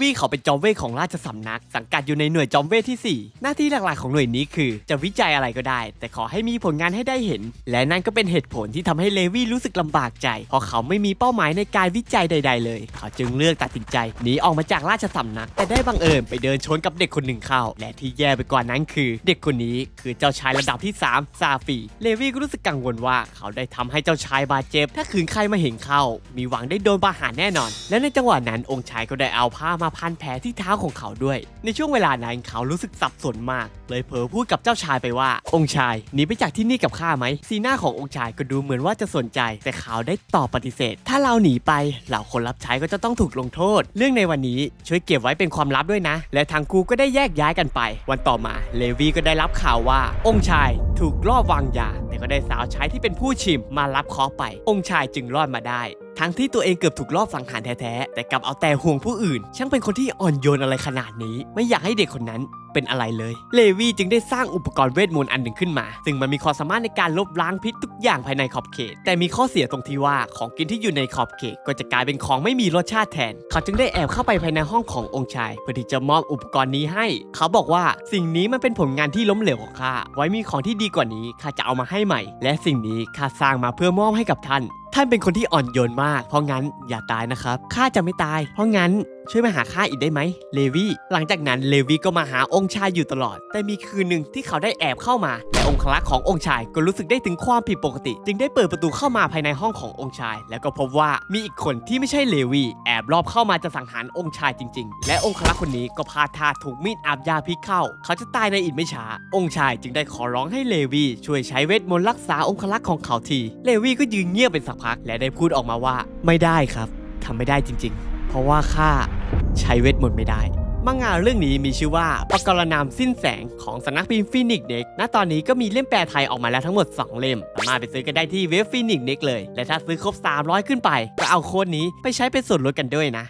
วี่เขาเป็นจอมเวทของราชสำนัก สังกัดอยู่ในหน่วยจอมเวทที่ 4 หน้าที่หลักๆของหน่วยนี้คือ จะวิจัยอะไรก็ได้ แต่ขอให้มีผลงานให้ได้เห็น และนั่นก็เป็นเหตุผลที่ทำให้เลวี่รู้สึกลำบากใจ เพราะเขาไม่มีเป้าหมายในการวิจัยใด ๆ เลย เขาจึงเลือกตัดสินใจหนีออกมาจากราชสำนัก แต่ได้บังเอิญไปเดินชนกับเด็กคนหนึ่งเข้า และที่แย่ไปกว่านั้นคือ เด็กคนนี้คือเจ้าชายระดับที่ 3 ซาฟี เลวี่ก็รู้สึกกังวลว่า เขาได้ทำให้เจ้าชายบาดเจ็บ ถ้าขืนใครมาเห็นเข้า มีหวังได้โดนประหารแน่นอน และในจังหวะนั้นองค์ชายก็ได้เอาผ้ามาพันแผลที่เท้าของเขาด้วย ในช่วงเวลานั้นเขารู้สึกสับสนมาก เลยเผลอพูดกับเจ้าชายไปว่า องค์ชายหนีไปจากที่นี่กับข้าไหมสีหน้าขององค์ชายก็ดูเหมือนว่าจะสนใจ แต่เขาได้ตอบปฏิเสธ ถ้าเราหนีไปเหล่าคนรับใช้ก็จะต้องถูกลงโทษ เรื่องในวันนี้ช่วยเก็บไว้เป็นความลับด้วยนะ และทางครูก็ได้แยกย้ายกันไป วันต่อมาเลวีก็ได้รับข่าวว่า องค์ชายถูกลอบวางยา แต่ก็ได้สาวใช้ที่เป็นผู้ชิมมารับเคอไป องค์ชายจึงรอดมาได้ ทั้งที่ตัวเองเกือบถูกลอบสังหารแท้ๆ แต่กลับเอาแต่ห่วงผู้อื่น ช่างเป็นคนที่อ่อนโยนอะไรขนาดนี้ ไม่อยากให้เด็กคนนั้นเป็นอะไรเลย เลวีจึงได้สร้างอุปกรณ์เวทมนต์อันหนึ่งขึ้นมา ซึ่งมันมีความสามารถในการลบล้างพิษทุกอย่างภายในขอบเขต แต่มีข้อเสียตรงที่ว่าของกินที่อยู่ในขอบเขต ก็จะกลายเป็นของไม่มีรสชาติแทน เขาจึงได้แอบเข้าไปภายในห้องขององค์ชาย เพื่อที่จะมอบอุปกรณ์นี้ให้ เขาบอกว่าสิ่งนี้มันเป็นผลงานที่ล้มเหลวของข้า ไว้มีของที่ดีกว่านี้ข้าจะเอามาให้ใหม่ และสิ่งนี้ข้าสร้างมาเพื่อมอบให้กับท่าน ท่านเป็นคนที่อ่อนโยนมาก เพราะงั้นอย่าตายนะครับข้าจะไม่ตาย เพราะงั้นช่วยมาหาข้าอีกได้ไหมเลวีหลังจากนั้นเลวีก็มาหาองค์ชายอยู่ตลอด แต่มีคืนหนึ่งที่เขาได้แอบเข้ามา และองครักษ์ขององค์ชายก็รู้สึกได้ถึงความผิดปกติ จึงได้เปิดประตูเข้ามาภายในห้องขององค์ชาย แล้วก็พบว่ามีอีกคนที่ไม่ใช่เลวีแอบรอบเข้ามาจะสังหารองค์ชายจริง ๆ และองครักษ์คนนี้ก็พาทาถูกมีดอาบยาพิษเข้า เขาจะตายในอีกไม่ช้า องค์ชายจึงได้ขอร้องให้เลวี ช่วยใช้เวทมนต์รักษาองครักษ์ของเขาทีเลวีก็ยืนเงียบเป็นสักพัก และได้พูดออกมาว่า ไม่ได้ครับทำไม่ได้จริง ๆ เพราะว่าข้าใช้เวทมนต์ไม่ได้ มังงะเรื่องนี้มีชื่อว่าปกรณามสิ้นแสงของสำนักพิมพ์ฟินิกเน็ก ณ ตอนนี้ก็มีเล่มแปลไทยออกมาแล้วทั้งหมด 2 เล่ม สามารถไปซื้อกันได้ที่เว็บฟินิกเน็กเลย และถ้าซื้อครบ 300 ขึ้นไป ก็เอาโค้ดนี้ไปใช้เป็นส่วนลดกันด้วยนะ